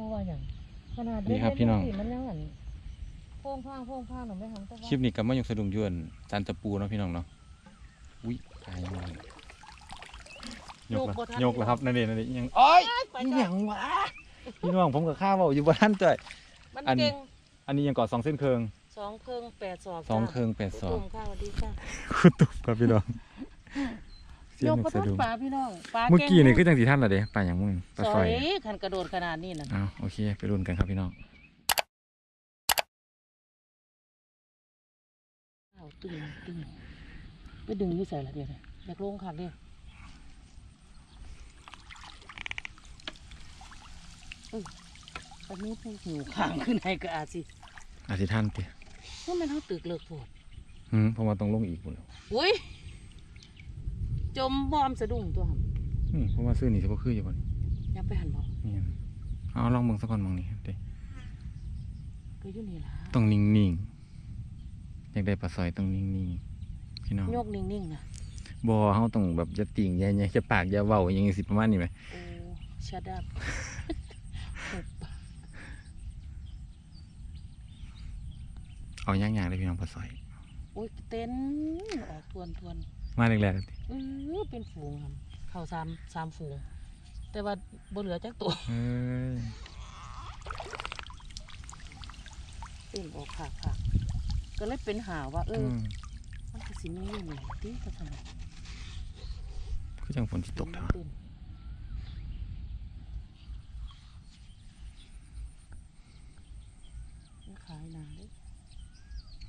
ราะว่าอย่างขนาดนี่ครับพี่น้องเล่ๆมันยังอันโพ่งพางโพ่งพางหนูไม่ทำแต่ว่าคลิปนี้กับมายงสะดุงยวนจันตะปูเนาะพี่น้องเนาะอุ้ยตายยังไงยกแล้วยกแล้วครับนั่นเองนั่นเองยังอ้อยไปอีจ้ะหยังวะพี่น้องผมกับข้าวเว้าอยู่บ้านจ้อยมันอันเก่งอันนี้ยังก่อสองเส้นเคืองสองเครื่องแปดสอบสองเคืองแปดสองตุ่มข้าวสวัสดีจ้าคุณตุ๊บครับพี่น้องเสี ยยงกนกประสะทัดดุงปลาพี่น้องปลาเมื่อกี้นี่ก่งคือจังสีท่านเหรอเด้ปลาอย่างมึงปลาสไฟอยขันกระโดดขนาดนี้นะอ้าวโอเค ไปรุ่นกันครับพี่น้องอ้าวตึงตึงไปดึงอยี่ใส่ละเดียวเลยอยากลงขักเดียวเอ้ยตอนนี้พวกหิวข้างขึ้นในก็อาจสิอาทิท่านเตี้ยเพราะมันเขาตึกเลิกโผดอืมเพราะว่าต้องลงอีกหมดแล้วอุ้ย จมบอมสะดุ้งตัวหอืมเพราะว่าซื้อนี่จะบ่คืออยู่บ่นี่ำอยับไปหันบอกนี่เอาลองเบิ่งสักก่อนมองนี่เด้ก็อยู่นี่ล่ะต้องนิ่งๆอยากได้ปลาซอยต้องนิ่งๆพี่น้องยกนิ่งๆนะบ่เฮาต้องแบบจะติ่งแย่ๆจะปากอย่าเว้าอย่างงี้สิประมาณนี้ไหมโอ้ชัดดับ เอาย่างๆได้พี่น้องปลาซอยอุ้ยเต้นออกทวนทวน มาแรกๆเลยติเออเป็นฝูงครับเข้าสามสามฝูง แต่ว่าบ่เหลือจักตัวเอ้ยเต้นออกผากผากก็เลยเป็นหาว่า เออือมมันคือสิมีอยู่นี่ที่กระสันคือจังฝนสิตกเด้อเต้นมันขายหนาเลย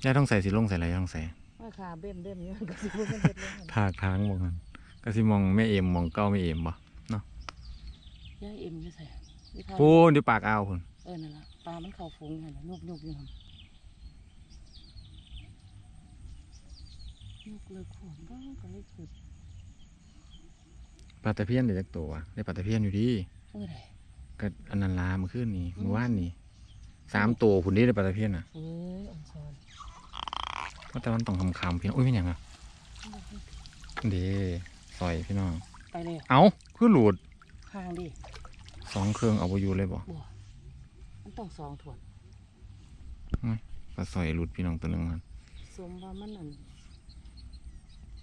ย่าต้องใส่สิลงใส่อะไรย่าต้องใส่มา ขาเบ้มเบ้มเนี่ยก็สิบ่เป็นเฮ็ดเลยหั่นภาคทางบ่กันก็สิมองแม่เอ็มมองเก้าแม่เอ็มบ่ย่างเอ็มอยู่ใส่นี่ค่ะพูนอยู่ปากอ่าวพุ่นเออนั่นล่ะปลามันเข้าฝูงหั่นน่ะยุบยุบอยู่หั่นยุบเลยขวนก็ก็เลยขุดปลาตะเพียนได้จักตัววะได้ปลาตะเพียนอยู่ดีเมื่อไหร่ก็อันนั้นลาเมื่อคืนนี่เมื่อวานนี่สามตัวพุ่นนี่ได้ปลาตะเพียนน่ะเอ้ยองซอน ว่าแต่มันต้องคำคำๆพี่น้องอุ้ยเป็นหยังอะเด้ซอยพี่น้อง ไปเลยเอาคือหลุดห่างดิสองเครื่องเอาไปอยู่เลยบ่บัวมันต้องสองถวนปลาซอยหลุดพี่น้องตัวหนึงครับสมว่ามันนั่น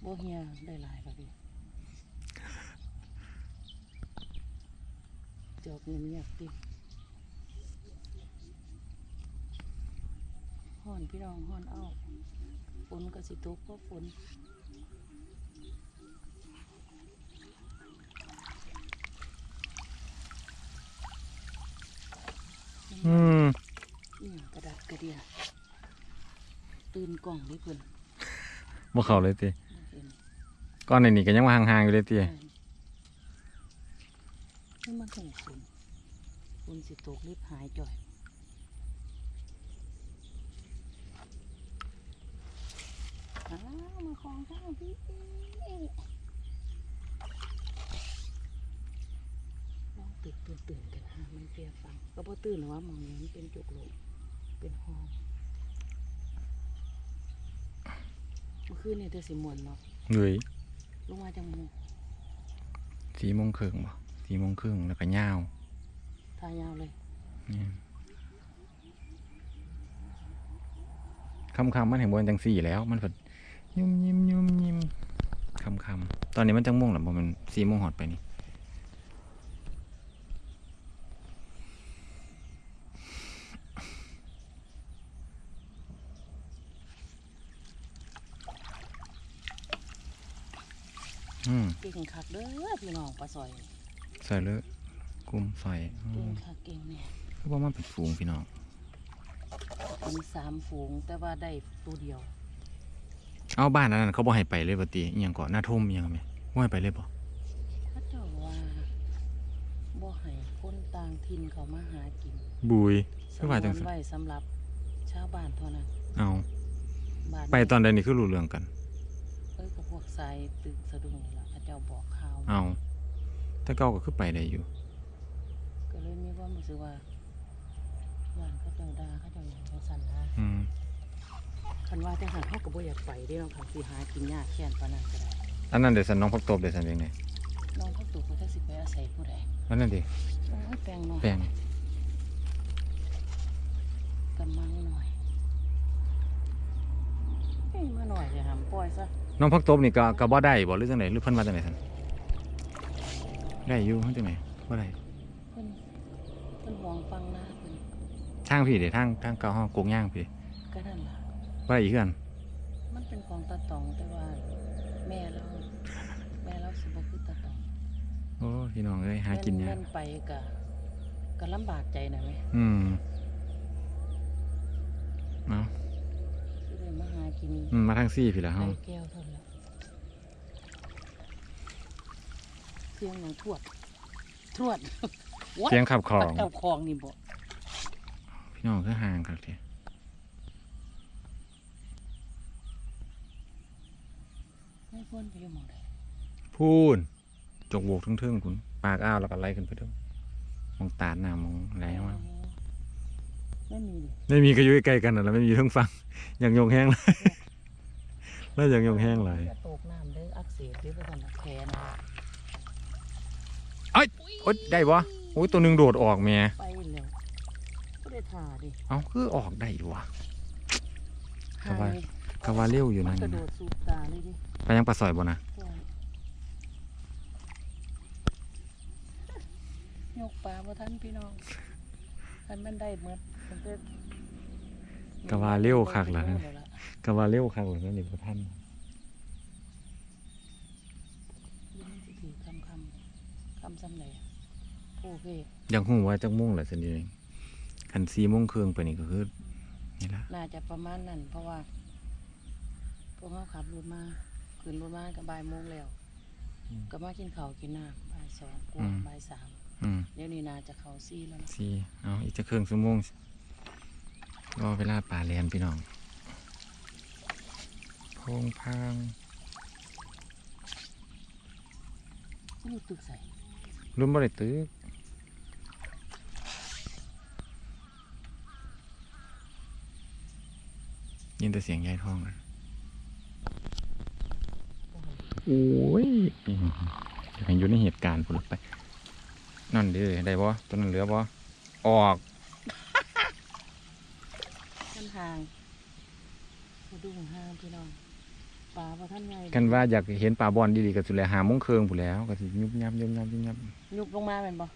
โบเฮียได้หลายป่ะพี่จอบเงียบเงียบๆติห่อนพี่น้องห่อนเอา ฝนก็สิตกเพราะฝนอืมอืมกระดาษกระเดียตื่นกล่องเลยเพิ่นบ่เข้าเลยติบ่เห็นก้อนในนี่ก็ยังมาห่างๆอยู่เลยตินี่มันหูฝนฝนสิตกรีบหายจ่อยอ้าวมาคลองข้าพี่ลองตื่นตื่นตื่นกันฮะมันเปียฟัง ก็พอตื่นหรอว่ามองนี้มันเป็นจุกหลกเป็นห้องเมื่อคืนเนี่ยเธอสิมวนเนาะเลยลงมาจากมูสี่โมงครึ่งบ่สี่โมงครึ่งแล้วก็ยาวทายาวเลยนี่คำคำๆมันเห็นบนจังสี่แล้วมันแบบ ยุ่มยิ้มยุ่มยิ้มคำคำๆตอนนี้มันจังโมงหรอบ่มันสี่โมงหอดไปนี่อืมเก่งคักเด้อพี่น้องปลาซอยใส่เลยกลุ่มใส่อืเก่งมคักเก่งแน่คือว่ามันเป็นฝูงพี่น้องมีสามฝูงแต่ว่าได้ตัวเดียว เอาบ้านอันนั้นเขาบ่ให้ไปเลยปติอหยังก่อนหน้าทมอหยังไหมบ่ให้ไปเลยบ่ถ้าเจ้าว่าบ่ให้คนต่างถิ่นเขามาหากินบุยสคือมว่าจังวนซั่นไว้สำหรับชาวบ้านเท่านั้นเอาบ้านไปตอนใดนี่คือรู้เรื่องกัน เอ้ยกับพวกสายตึกสะดุ้งนี่ล่ะเขาเจ้าบอกข่าว เอาแต่เก่าก็คือไปได้อยู่ ก็เลยมีความรู้สึกว่าบ้านเขาเจ้าดาเขาเจ้าอย่างเขาสั่นนะอืม คันว่าแต่หันเขาก็บ่อยากไปได้ลองค่ะสีหากินยากแค่นปานนั้นก็ได้อันนั้นเดี๋ยวสันน้องพักตบเดี๋ยวสันเองเนี่ยน้องพักตบเขาจะสิบไปอาศัยผู้ใดอันนั้นดิแปลงหน่อยแปลงกำมังหน่อยเอ้ยมาหน่อยเลยหมปล่อยซะน้องพักตบนี่กะกะบ่ได้บ่หรือจังไหนหรือเพิ่นมาจังไหนสันได้อยู่เพิ่จังไหนบ่ได้เพิ่นเพิ่นมองฟังนะเพิ่นทางพี่เดี๋ยวทางทางก่าห้องกงย่างพี่ก็นั่นละ บ่ได้อีกคือกันมันเป็นของตาตองแต่ว่า แม่เราแม่เราสิบ่คือตาตองโอ้พี่น้องเอ้ยหากินยาแม่กนไปก็ก็ลำบากใจนะแม่อืมเอาสิได้มาหากินอืมมาทางซี่พี่ละไข่เฮาแก้วเท่านั้นละเสียงหยังทวดทวดเสียงขับของเจ้าของนี่บ่พี่น้องคือห่างครับเด้ไม่ พ้นไปอยู่หมองใดพูนจกโวกทึ่งๆคุณปากอ้าวแล้วก็ไล่ขึ้นไปเด้อมองตาดหน้ามองไหลมาไม่มีดิไม่มีก็อยู่ใกล้ๆกันน่ะแล้วไม่มีทั้งฟังอย่างยงแห้งเลยแล้วอย่างยงแห้งเลยอย่าตกน้ำเด้ออักเสบเด้อไปกันนะแผลนะโอ๊ยได้บ่โอ้ยตัวหนึงโดดออกแม่ไปแล้วก็ได้ทาดิเอ้าคือออกได้อยู่วะหาสบาย ยก็ว่าเร็วอยู่มันั่นนกระโดนะดสูบตาเลยดิไปยังปลาสอยบ่นะใช่ยกปลาบ่ทันพี่น้องคันมันได้เมื่อมันก็ก็ว่าเร็วคักแล้วแล้นะวล่ะก็ว่าเร็วคักเลยนั่นนี่บ่ทันยี่มันสิถือคำคำคำซ้ำไหนโอเคอยังฮู้ว่าจักโมงล่ะซั่นนี่คัน4โมงครึ่งไปนี่ก็คือนี่ล่ะน่าจะประมาณนั้นเพราะว่า พวกเขาขับรถมาขึ้นรถมาก็บ่ายโมงแล้วก็มากินข้าวกินน้ำบ่ายสองกว่าบ่ายสามอืมเดี๋ยวนี้น่าจะเข้าซี่แล้วนะสี่เอาอีกจะครึ่งชั่วโมงรอเวลาป่าแลนพี่น้องพงพางนี่ตึกใส่รุ่นบ่ได้ตึกยินแต่เสียงยายท้องอะ โอ้ยอยากให้อยู่ในเหตุการณ์พุ่นล่ะไป นั่นเด้อได้บ่ตัวนั้นเหลือบ่ออกท่านทางมาดูห้างพี่น้องปลาพระท่านไงกันว่าอยากเห็นป่าบอลดีๆก็สุดแล้วหาโมงครึ่งพุ่นแล้วก็สิยุบยับยุบยับยุบยับยุบลงมาเป็นบ่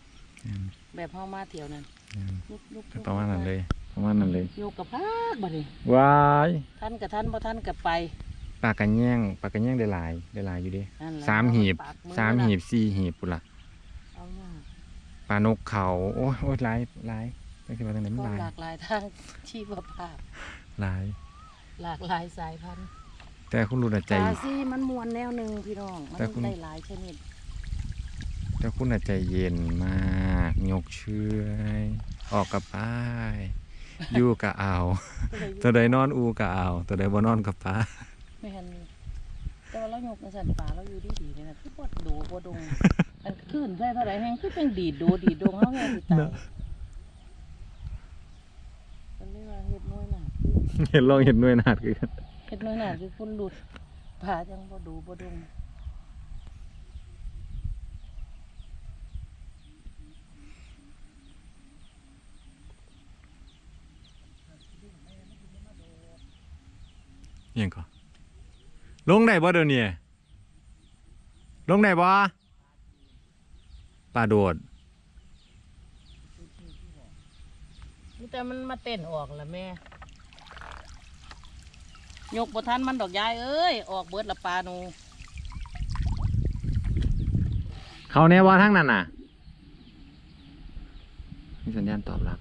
อืมแบบเฮามาเที่ยวนั่นอืมยุบยุบก็ประมาณนั้นเลยประมาณนั้นเลยยุบกับพากบ่นี่วายท่านกับท่านบ่ท่านกับไป ปลากระแย่งปลากระแย่งได้หลายได้หลายอยู่เดินั่นแหละสามหีบปกอสามหีบน่ะสี่หีบพุ่นละเอาเนี่ยปลานกเขาโอ้ยโอ้ยหลายหลายไม่คิดว่าตรงไหนมันก็หลายหลากหลายทางชีวภาพ หลาย หลากหลายสายพันธุ์แต่คุณรู้นะปใจลาซี่มันมวนแนวหนึ่งพี่น้อง มันแต่คุณ ได้หลายชนิดแต่คุณน่ะใจเย็นมากยกเชื่อยออกกับป้ายอยู่กับเอา ก็เลยตัวใดนอนอูกับเอา ตัวใดบ่นอนกับป้า ไม่เห็นแต่ว่าเรายกในสันป่าเราอยู่ดีดีๆเนี่ยนะคือบ่ดูบ่ดงอันขึ้นใช่เท่าไหร่แห้งคือเป็นดีดดูดีดดงเฮาแห้งสิตายมันเรียกว่าเฮ็ดน้อยหนาคือเห็นลองเห็นหน่วยนาดคือกันเฮ็ดน้อยหนาคือคนหลุดป่าจังบ่ดูบ่ดงอิหยังก่อน ลงได้บ่เดี๋ยวนี้ลงได้บ่ปลาโดดแต่มันมาเต้นออกแล้วแม่ ยกบ่ทันมันดอกยายเอ้ย ออกเบิดละปลาหนู เขาแน่ว่าทั้งนั้นน่ะ มีสัญญาณตอบรับ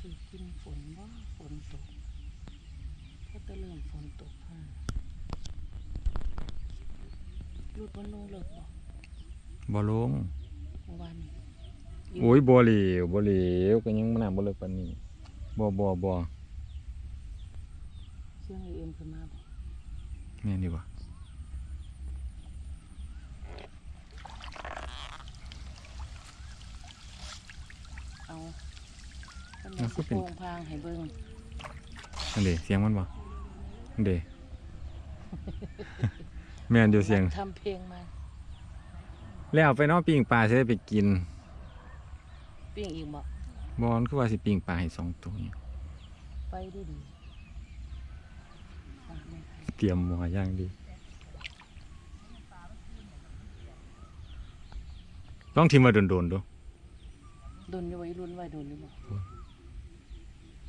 สิกินฝนบ่ฝนตกพอจะเริ่มฝนตกฮะหลุดมันลงเลิกบ่ บ่ลงเมื่อวานนี้โอ้ยบ่เหลวบ่เหลวก็ยังมันน่ะบ่เลิกปานนี้บ่บ่บ่เสียงเอ็มขึ้นมาบ่แม่นดีบ่เอาเป็นมันสิโป่งพางให้เบิ่งนั่นเด้เสียงมันบ่นั่นเด้ แม่นอยู่เสียง ทำเพลงมา แล้วไปเนอกปิ้งปลาสิได้ไปกินปิ้งอีกบ่บอลคือว่าสิปิงปลาให้สองตัวนี่ไปดีดีปลาไม่ไทยเตรียมหมออย่างดีลองทีมาโดนๆดูโดนอยู่ไว้รุ่นไว้โดนอยู่บ่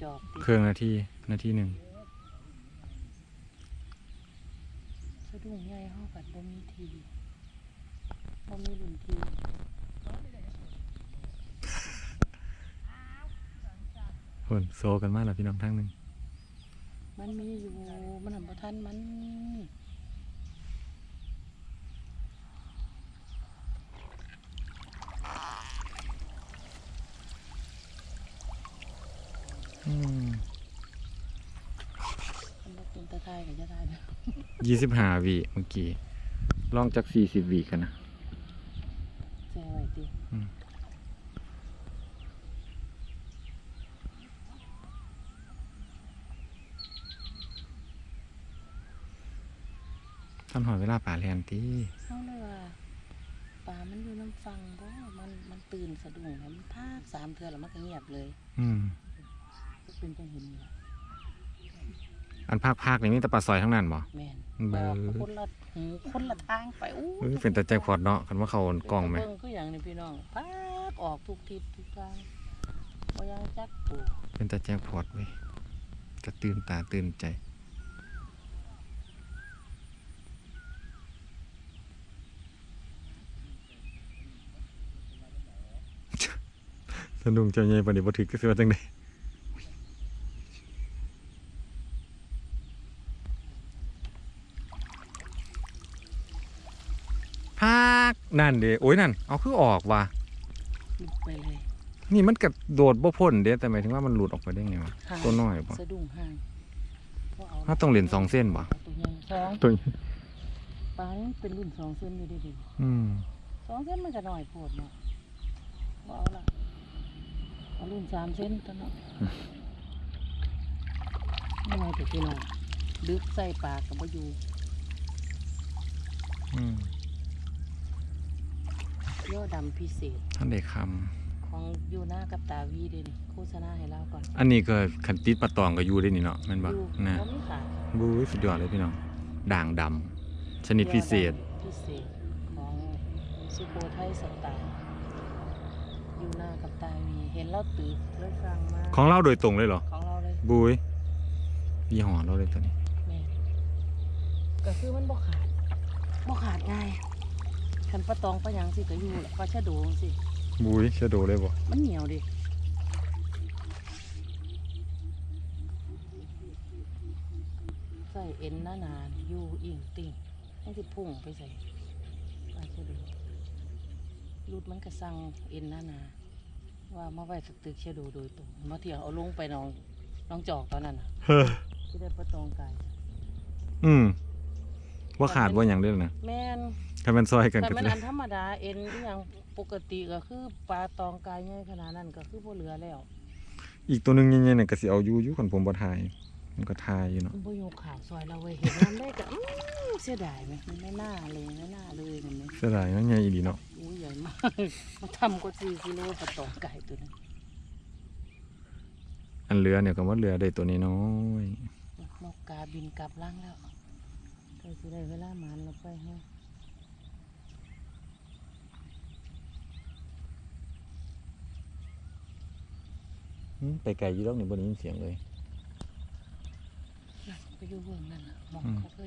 จอบติเครื่องนาทีนาทีหนึ่งสะดุ้งใหญ่เฮากัดบ่มีที บ่มีรุ่นทีคนโซกันมากแล้วพี่น้องทั้งหนึ่งมันมีอยู่ มันทำบ่ทันมันอืมมันบ่เป็นตะไคร้ก็จะได้เด้อยี่สิบห้าวิเมื่อกี้ ลองจากสี่สิบวิกันนะ แซ่ไว้ติ อืม ท่านหอยเวลาป่าแลนตีเฮาเลยว่าปลามันอยู่น้ำฟังบ่มันมันตื่นสะดุ้งแล้วมันพากสามเทื่อแล้วมันก็เงียบเลยอืมก็เป็นจังเห็นนี่ล่ะอันภาคภาคนี่มีแต่ปลาซอยทั้งนั้นบ่ แม่นเบิ่บอกงคนละหูคนละทางไปอู้เออเป็นแต่แจ็คพอตเนาะคันว่าเขากล่องไหมเบิ่งคืออย่างนี้พี่น้องพากออกทุกทิศทุกทางบ่ยังจักปูเป็นแต่แจ็คพอตเว้ยจะตื่นตาตื่นใจ สนุกเจ้าใหญ่ปานนี้บ่ถึกก็สิว่าจังได๋ภาคนั่นเด้โอ้ยนั่น เอาคือออกว่ะหลุดไปเลยนี่มันกระโดดบ่พ้นเด้แต่หมายถึงว่ามันหลุดออกไปได้ไงวะห่างตัวน้อยบ่สะดุ้งห่างบ่เอาถ้าต้องเล่นสองเส้นบ่เอาตัวใหญ่สองตัวนี้ปลานี่เป็นรุ่นสองเส้นอยู่ดิดิอืมสองเส้นมันก็น้อยโพดเนาะบ่เอาละเอา รุ่นสามเส้นตัวเนาะน้อยแต่พี่น้องดึกใส่ปากกับบ่อยู่อืมย่อดำพิเศษ ท่านได้คของยูหน้ากับตาวีเดนโฆษณาให้เราก่อนำอันนี้ก็คันติดปลาตองก็อยู่ได้นี่เนาะแม่นบ่อยู่นะบ่มีขาดบูยสุดยอดเลยพี่น้อง ด่างดำชนิดพิเศษ พิเศษของสุโขทัยสตาร์ ยูหน้ากับตาวีเห็นแล้วตื่นแล้วสั่งมาของเราโดยตรงเลยเหรอ ของเราเลยบูยยี่ห้อเราเลยตัวนี้ แม่ก็คือมันบ่ขาดบ่ขาดง่ายคันปลาตองปลาหยังสิก็อยู่แหละปลาชะโดสิบูยชะโดเลยบ่มันเหนียวดิใส่เอ็นหน้าหนาๆอยู่อิ่งติ่งมันสิพุ่งไปใส่ปลาชะโด รูดมันก็สั่งเอ็นหน้าหนาว่ามาไว้สตึกชะโดโดยตรงมาเที่ยวเอาลงไปน้องน้องจอกตอนนั้นน่ะเฮ้อที่ได้ปลาตองกายอืมว่าขาดว่าอย่างเด้อนะแม่นถ้ามันซอยกันแต่ก็มันสิอันธรรมดาเอ็นที่อย่างปกติก็คือปลาตองกายใหญ่ขนาดนั้นก็คือบ่เหลือแล้วอีกตัวหนึงใหญ่ๆน่ะก็สิเอาอยู่อยู่คันผมบ่ทายมันก็ทายอยู่เนาะมันบ่โยกข่าวซอยเราเว้ยเห็นมันได้ก็อื้อ เสียดายไหมมันไม่น่าเลยไม่น่าเลยเห็นไหมเสียดายมันใหญ่อีหลีเนาะอู้ใหญ่มากมาทำกว่าสี่กิโลปลาตองไก่ตัวนั้นอันเรือเนี่ยก็ว่าเรือได้ตัวนี้น้อยนกกาบินกลับล่างแล้วเคยสิได้เวลาหมันเราไปให้อืมไปไกลอยู่ดอกนี่บ่ได้ยินเสียงเลยน่ะไปอยู่เบื้องนั่นน่ะหมองอืมเขาเคย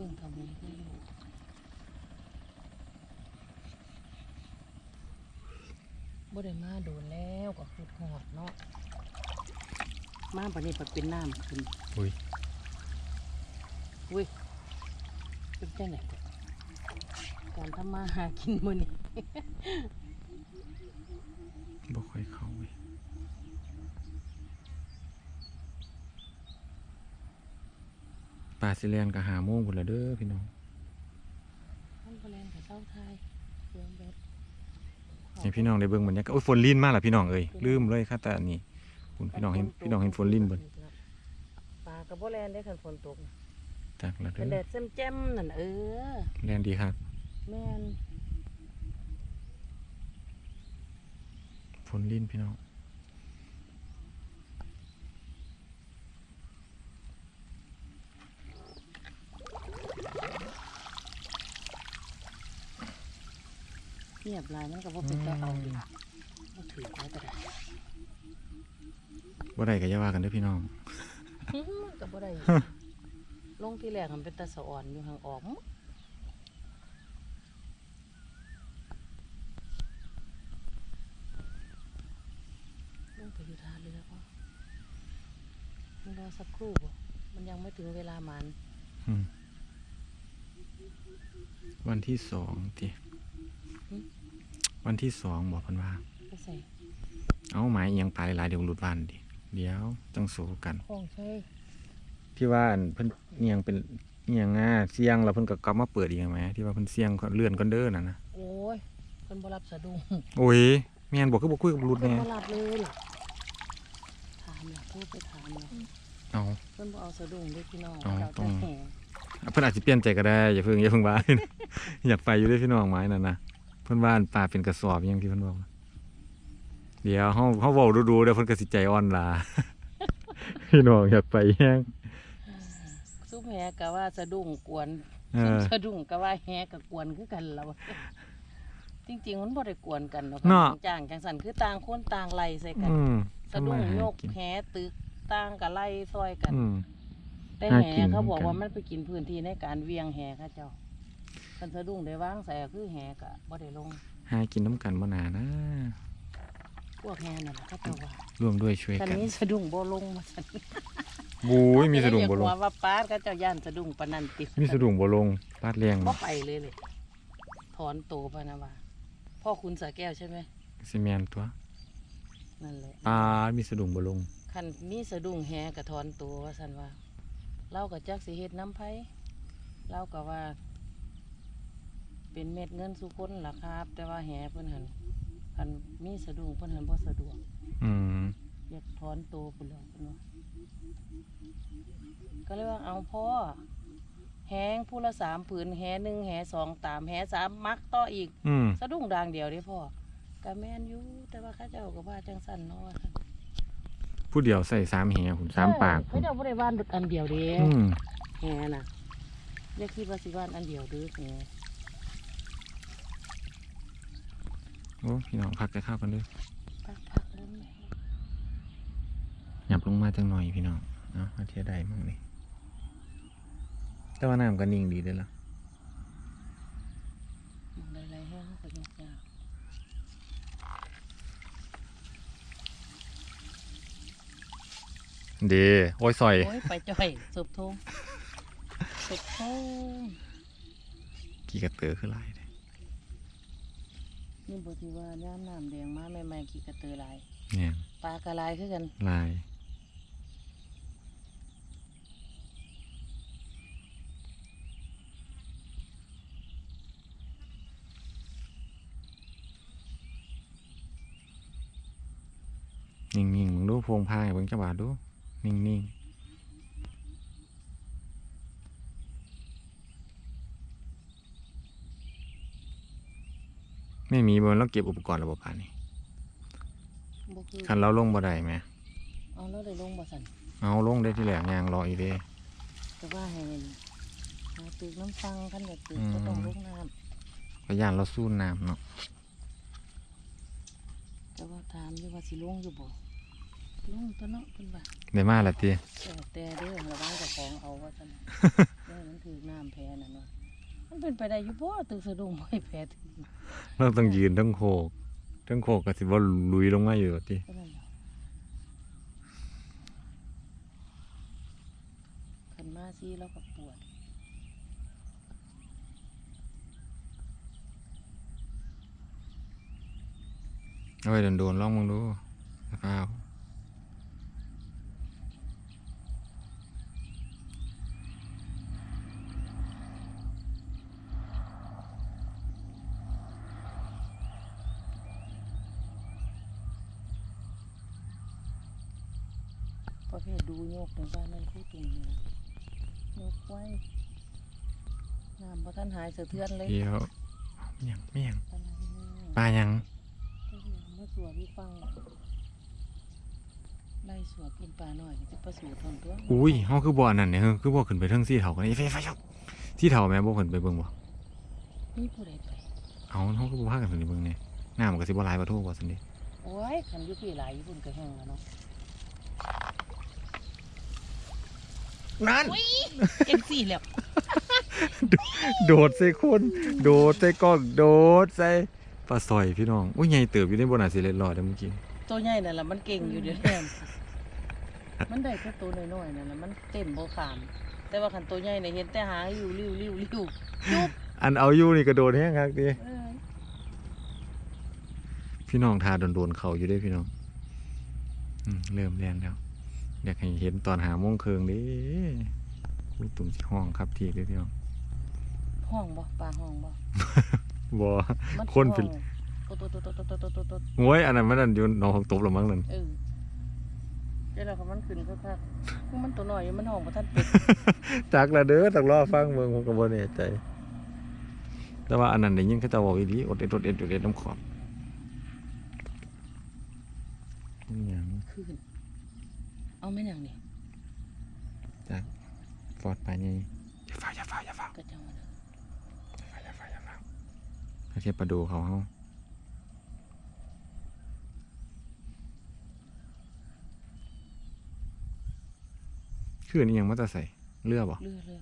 อยู่เบื้องทำนี้เคยอยู่บ่ได้มาโดนแล้วก็คือหอดเนาะ มาปานนี้ปัดเป็นน้ำขึ้นอุ้ยอุ้ยเป็นจังไหนการทำมาหากินมื้อนี้บ่ค่อยเข้าเว้ย ปลาสิเลียนก็หาโมงพุ่นละเด้อพี่น้องมันบ่แล่นกับเจ้าไทยเรื่องแบบให้พี่น้องได้เบิ่งบรรยากาศโอ้ยฝนลิ้นมาแล้วพี่น้องเอ้ยลืมเลยค่ะแต่อันนี้คุณพี่น้องเห็นพี่น้องเห็นฝนลิ้นเบิ่นปลากับบ่แล่นได้คันฝนตกน่ะจักละเป็นเด้แดอดแจ่มๆนั่นเออ แล่นดีครับแม่นฝนลิ้นพี่น้อง เงียบหลายมันก็บ่เป็นตาเอาดิบ่ถือไว้ก็ได้บ่ได้ก็อย่าว่ากันเด้อพี่น้องอื้อมันก็บ่ได้ลงที่แรกมันเป็นตาสะอ่อนอยู่ห่างออกมั้งลงไปอยู่ท่าเรือป่ะมันรอสักครู่บ่มันยังไม่ถึงเวลามันอืมวันที่สองที วันที่สองบอกเพันว่าไปใส่เอาหมายเอียงไปหลายเดี๋ยวหลุดวันดิเดี๋ยวจังสู้กันของใช่ที่ว่าอันเพิ่นเอียงเป็นเอียงง่าเสียงแล้วเพิ่นก็กลับมาเปิดอีกไหมที่ว่าเพิ่นเสียงเลื่อนก่อนเด้อน่ะนะโอ้ยเพิ่นบ่รับสะดุ้งโอ้ยแม่นบอกคือบ่คุยกับหลุดเพิ่นแน่บ่รับเลยล่ะถามล่ะพูดไปถามล่ะเอาเพิ่นบ่เอาสะดุ้งเด้อพี่น้องเอาเราต้แต่องแห่เพิ่นอาจสิเปลี่ยนใจก็ได้อย่าเพิ่งอย่าเพิ่งว่าอยากไปอยู่เด้อพี่น้องหมายนั่นน่ะเพิ่นว่าอันปลาเป็นกระสอบอย่างที่เพิ่นบอกเดี๋ยวเฮาเฮาเว้าดูๆเดี๋ยวเพิ่นก็สิใจอ่อนล่ะพี่น้องอยากไปแฮงซุปแห่ก็ว่าสะดุ้งกวนเออสะดุ้งก็ว่าแห่ก็กวนคือกันแล้วจริงๆมันบ่ได้กวนกันเนาะเนาะจ้างจังซั่นคือต่างคนต่างไล่ใส่กันอืมสะดุ้งทำมาหายกกินแห่ตึกต่างก็ไล่ซอยกันอืมแต่หาแห่กินเขาบอกเหมือนกันว่ามันไปกินพื้นที่ในการเวียงแห่เขาเจ้า คันสะดุ้งได้วางใส่คือแห่ก็บ่ได้ลงหากินน้ำกันบ่นานนะพวกแห่นั่นะเจ้าว่าร่วมด้วยช่วยคันกันนี้สะดุ้งบ่ลงมาซั่นบูยมีสะดุ้งบ่ลงอย่าว่าป้าดเขาเจ้าย่านสะดุ้งปนนั้นติมีสะดุ้งบ่ลงปาดเลี้ยงบ่ไปเลยเลยถอนโตวพะนะว่าพ่อคุณสาแก้วใช่ไหมสิแม่นตัวนั่นแหละปาดมีสะดุ้งบ่ลงคันมีสะดุ้งแฮกระถอนตัวว่าซั่นว่าเราก็จักสิเฮ็ดน้ำไผ่เราก็ว่า เป็นเม็ดเงินสุคนล่ะครับ แต่ว่าแหเพิ่นหันคันมีสะดุ้งเพิ่นหันบ่สะดวกอืมอยากถอนตัวพุ่นแล้วเพิ่นว่าก็เลยว่าเอาพ่อแหงผู้ละสามผืนแหหนึ่งแหสองตามแหสามมักต่ออีก อืมสะดุ้งดางเดียวเด้พ่อกะแม่นอยู่แต่ว่าเข้าเจ้าก็ว่าจังสั่นเนาะว่าซั่นผู้เดียวใส่สามแหหุ่นสามปากเขาเจ้าบ่ได้ว่านอันเดียวเด้อืม แหน่ะอย่าคิดว่าสิว่านอันเดียวเด้อแห โอ้พี่น้องพักจะข้าวกันเด้วยพักพักลงแม่หยับลงมาจังหน่อยพี่น้องเนาะมาเที่ยวใดมั่งนี่แต่ว่าน้ำก็นิ่งดีเด้อล่ะมันได้ไรแห้งก็ยังจ้าเดโอ้ยซอย โอ้ยไปจ่อยสบทงสบทงกี่กระเตือคือหลายเด้ นี่บ่ที่ว่าย่ามน้ำแดงมาใหม่ๆขี้กระตือหลายเนี่ยปลากระลายคือกันลายนิ่งๆมึงดูโพงพายเบิ่งจังหวะดู นิ่งๆ ไม่มีบนเราเก็บอุปกรณ์ระบบผ่านนี่บ่คือคันเราลงบ่ได้ไหมเอาแล้วได้ลงบ่สั่นเอาลงได้ที่แหลกยางรออีเด้แต่ว่าให้หาตึกน้ำฟังคันอยากตึกอืมก็ต้องลงน้ำพยานเราสู้น้ำเนาะแต่ว่าถามอยู่ว่าสิลงอยู่บ่ลงตัวเนาะเพิ่นว่าได้มาและตีแต่แต่เด้อระวังเจ้าของเอาว่าซั่น เด้อมันถือน้ำแพ้น่ะเนาะ มันเป็นไปได้อยู่บ่ตึกสะดุ้งบ่ให้แพ้ถึงเราต้องยืนทั้งโคกทั้งโคกก็สิบ่ลุยลงมาอยู่ติก็นั่นแหละขันมาซีแล้วก็ปวดเอาไว้โดนๆลองมึงดูสภาพประเภทดูโยกถึงบ้านนั่นคู่ตุ่มนี่ล่ะโยก ไว้น้ำพอท่านหายสะเทือนเลยเดียวเมียงเมียงปานนั้นปลายังเมื่อสัวพี่ฟังไล่สัวกินปลาหน่อยจะประสูติทนตัวอุ้ยเฮาคือบ่อันนั้นเนี่ยเฮ้ยคือบ่ขึ้นไปเทิงซี่เถากันนี่ไฟไฟครับซี่เถาแม่บ่ขึ้นไปเบิ่งบ่มีผู้ใดไปเอาเฮาคือบ่พากันขึ้นไปเบิ่งนี่น้ำมันก็สิบ่หลายบ่โทบ่ซั่นเด้โอ้ยขันอยุพี่หลายญี่ปุ่นก็แห้งแล้วเนาะ นั่นเก่งสี่แล้วโดดใส่คน โดดใส่กล้องโดดใส่ปลาสอยพี่น้องอุ้ยใหญ่เติบอยู่ในบ่น่าสิเล็ดรอดเด้อเมื่อกี้ตัวใหญ่นั่นแหละมันเก่งอยู่เดี๋ยวนี้มันได้แค่ตัวน้อยๆนั่นแหละมันเต็มโบขาม แต่ว่าขันตัวใหญ่เนี่ยเห็นแต่หางอยู่ริ้วริ้วริ้วจุ๊บอันเอาอยู่นี่กระโดดแห้งคักดิเออพี่น้องทาโดนๆเขาอยู่เด้พี่น้องอืมเริ่มแล่นแล้ว อยากให้เห็นตอนหาโมงเคืองดิลูกตุ่มห้องครับทีเดียวห้องบ่ปลาห้องบ่บ่คนผิดนโวยอันนั้นมันนั่นอยู่น้องของตบหรือมั้งนั่นเออแล้วเราก็มันขึ้นก็คักมันตัวหน่อยมันห้องบ่ท่านจากละเด้อต้องรอฟังเมืองของกรบเนี่ยใจ แต่ว่าอันนั้นได้ยินเขาจะบอกอีหลีอดเอ็ดอดเอ็ดอดเอ็ดน้ำขอบอย่างขึ้น เอาแม่นหยังนี่ฟอดไปไงอย่าฟ้าอย่าฟ้าอย่าฟ้ากระจังมันอย่าฟ้าอย่าฟ้าอย่าฟ้าเขาเทียบประดูเขาเฮาคืออันนี้ยังมาจะใส่เรือบ่เรือเรือ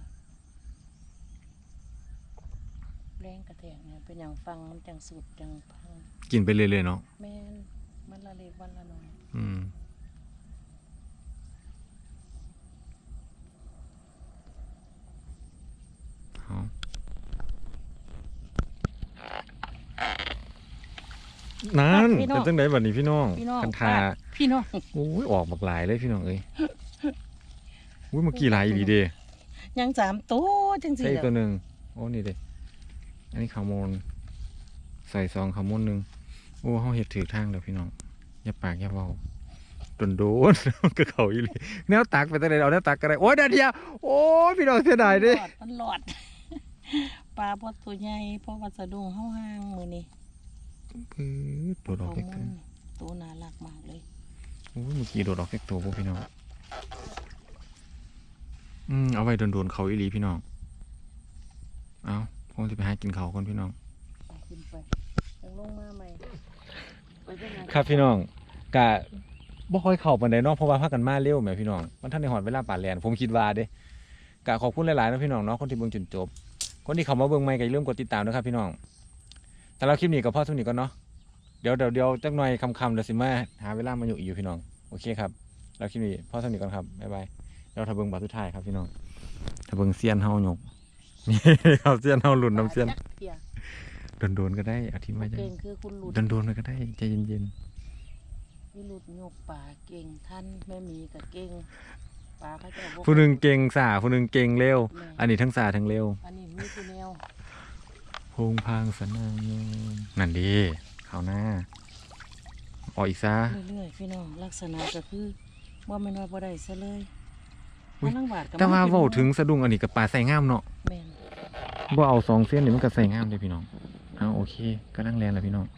แรงกระแทกเนี่ยเป็นอย่างฟังมันจังสุดจังพังกินไปเรื่อยๆเนาะแม่นมันละเล็กวันละน้อยอืมเอา นั่นเป็นจังไดบัดนี้พี่น้องพี่น้องกันทาป้พี่น้องโอ้ยออกบักหลายเลยพี่น้องเอ้ยอุ้ยเมื่อกี้หลายอีหลีเด้ยังสามตัวจังสิใช่อีกแล้ตัววหนึ่งโอ้นี่เด้อันนี้ขาวโมนใส่ซองขาวโมนหนึ่งโอ้เขาเห็ดถือทางแล้วพี่น้องอย่าปากอย่าเบาโดนโดนๆก็เขาอีหลีแนวตักไปตั้งไหนเอาแนวตักก็ได้โอ้ยนาเดียวโอ้ยพี่น้องเสียดายเด้หลอดมันหลอดปลาพอตัวใหญ่พอวัสดุเฮาห่างมือนี่ ปื๊ดโดดออกเขาเล็กมุนตัวน่ารักมากเลยโอ้ยเมื่อกี้โดดออกเล็กตัวพวกพี่น้องอืมเอาไว้โดนๆเขาอีหลีพี่น้อง เอาผมจะไปหากินเขาวก่อนพี่น้องไปขึ้นไปยังลงมาใหม่ไปเป็นไงครับพี่น้องกะบ่ค่อยเข้าปานใดเนาะเพราะว่าพากันมาเร็วแหมพี่น้องมันทันได้ฮอดเวลาป่าแลนผมคิดว่าเด้กะขอบคุณหลายๆนะพี่น้องเนาะคนที่เบิ่งจนจบ คนที่เข้ามาเบิ่งใหม่ก็อย่าลืมกดติดตามนะครับพี่น้อง แต่เราคลิปนี้ก็พอเท่านี้ก่อนเนาะ เดี๋ยวเดี๋ยวเดี๋ยวจักหน่อยค่ำๆเดี๋ยวสิมาหาเวลามาอยู่อีกอยู่พี่น้อง โอเคครับแล้วคลิปนี้พอเท่านี้ก่อนครับ บ๊ายบาย เราถ้าเบิ่งบาทสุดท้ายครับพี่น้องถ้าเบิ่งเซียนเฮาหยกนี่ครับเซียนเฮาหลุนน้ำเซียนเพียโดนๆก็ได้อธิบายจังเก่งคือคุณหลุดโดนๆไปก็ได้ใจเย็นพี่หลุดโยกป่าเก่งท่านแม่หมีกับเก่งปลาเขาจะเอาๆผู้หนึงเก่งสาผู้หนึงเก่งเร็วแม่อันนี้ทั้งสาทั้งเร็ว อันนี้มีคือแนว พงพางสนางยมนั่นดีข้าวหน้าออกอีกซะเรื่อยๆพี่น้องลักษณะก็คือว่ามันว่าบ่ได้ซะเลยอุ๊ยมันลังบาดกับแต่ว่ามันเว้าถึงสะดุ้งอันนี้กับปลาใส่งามเนาะแม่นบ่เอาสองเส้นนี่มันก็ใส่งามเลยพี่น้องเอาโอเคก็นั่งแลนแล้วพี่น้องอ